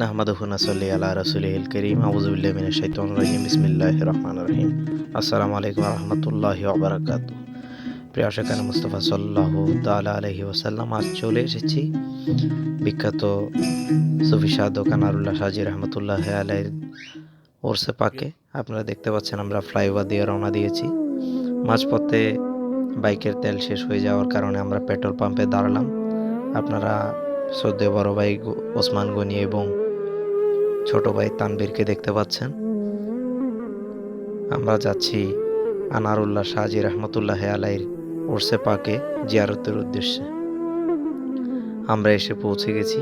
নাহমাদুহু নাসাল্লি আলা রাসূলিল কারীম। আউযু বিল্লাহি মিনাশ শাইতানির রাজিম। বিসমিল্লাহির রহমানির রহিম। আসসালামু আলাইকুম রাহমাতুল্লাহি ওয়া বারাকাতুহু। প্রিয় আশিকান মুস্তাফা সাল্লাল্লাহু তাআলা আলাইহি ওয়াসাল্লাম, আজ চলে এসেছি বিখ্যাত সুফি সাধক আনারুল্লাহ সাজি রহমতুল্লাহ আলাইহির ওরসে পাকে। আপনারা দেখতে পাচ্ছেন আমরা ফ্লাইওভার দিয়ে রওনা দিয়েছি। মাঝপথে বাইকের তেল শেষ হয়ে যাওয়ার কারণে আমরা পেট্রোল পাম্পে দাঁড়ালাম। আপনারা শ্রদ্ধেয় বড় ভাই ওসমান গনি এবং ছোট ভাই তানবীরকে দেখতে পাচ্ছেন। আমরা যাচ্ছি আনারুল্লাহ সাজি রহমতুল্লাহ আলাইর ওরসে পাকে জিয়ারতের উদ্দেশ্যে। আমরা এসে পৌঁছে গেছি।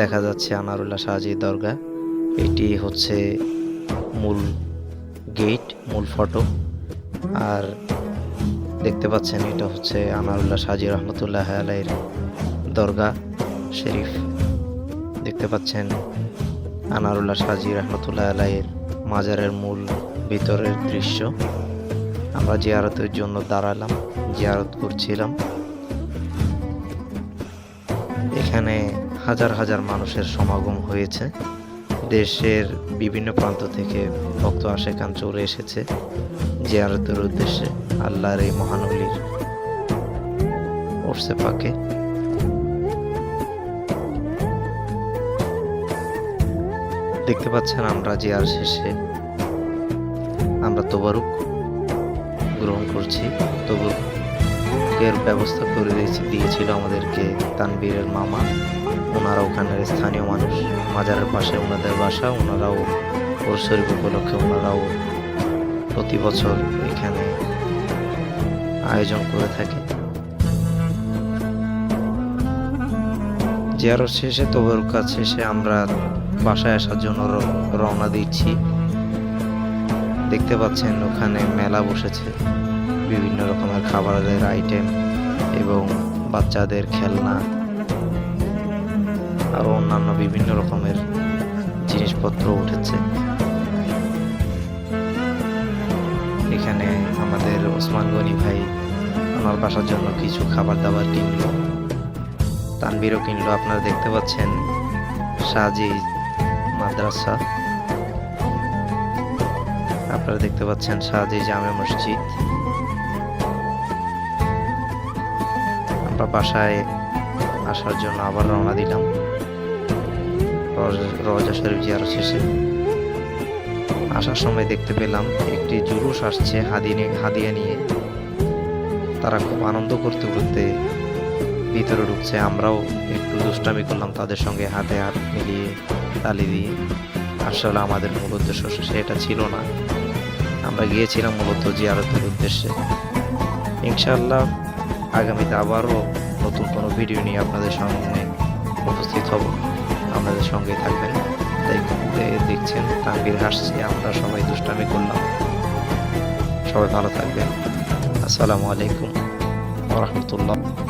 দেখা যাচ্ছে আনারুল্লাহ সাজি দরগা এটি হচ্ছে মূল গেট, মূল ফটক আর দেখতে পাচ্ছেন এটা হচ্ছে আনারুল্লাহ সাজি রহমতুল্লাহ আলাইর দরগা। শরীফ। দেখতে পাচ্ছেন আনারুল্লাহ সাজি রহমতুল্লাহ আলাইয়ের মাজারের মূল ভিতরের দৃশ্য। আমরা জিয়ারতের জন্য দাঁড়ালাম, জিয়ারত করছিলাম। এখানে হাজার হাজার মানুষের সমাগম হয়েছে। দেশের বিভিন্ন প্রান্ত থেকে ভক্ত আশেকান চলে এসেছে জিয়ারতের উদ্দেশ্যে, আল্লাহর এই মহানবলীর ওরসে পাকে। দেখতে পাচ্ছেন আমরা জিয়ার শেষে। আমরা তোবারুক গ্রহণ করছি। তবুকের ব্যবস্থা করে দিয়েছি- দিয়েছিল আমাদেরকে তানবীরের মামা। ওনারা ওখানের স্থানীয় মানুষ। মাজারের পাশে ওনাদের বাসা। ওনারাও ওর শরীফ উপলক্ষে ওনারাও প্রতি বছর এখানে আয়োজন করে থাকে। জিয়ারত শেষে তবুর কাজ শেষে আমরা বাসায় আসার জন্য রওনা দিচ্ছি। দেখতে পাচ্ছেন ওখানে মেলা বসেছে। বিভিন্ন রকমের খাবারের আইটেম এবং বাচ্চাদের খেলনা আরও অন্যান্য বিভিন্ন রকমের জিনিসপত্র উঠেছে। এখানে আমাদের ওসমান গনি ভাই আমার বাসার জন্য কিছু খাবার দাবার কিনলো। তানবিরও কিনলো। আপনারা দেখতে পাচ্ছেন সাজি মাদ্রাসা। আপনারা দেখতে পাচ্ছেন সাজি জামে মসজিদ। আমরা বাসায় আসার জন্য আবার রওনা দিলাম। রজ- শরীফ জিয়ারত শেষে। আসার সময় দেখতে পেলাম একটি জুলুস আসছে হাদি নিয়ে হাদিয়া নিয়ে। তারা খুব আনন্দ করতে করতে ভিতরে ঢুকছে। আমরাও একটু দুষ্টামি করলাম তাদের সঙ্গে হাতে হাত মিলিয়ে। তালি দিয়ে। আসলে আমাদের মূল উদ্দেশ্য সেটা ছিল না। আমরা গিয়েছিলাম মূলত জিয়ারতের উদ্দেশ্যে। ইনশাআল্লাহ আগামীতে আবারও নতুন কোনো ভিডিও নিয়ে আপনাদের সামনে উপস্থিত হব। আপনাদের সঙ্গে থাকবেন। দেখছেন তানবীর হাসছে, আমরা সবাই দুষ্টামি করলাম। সবাই ভালো থাকবেন। আসসালামু আলাইকুম রহমতুল্লাহ।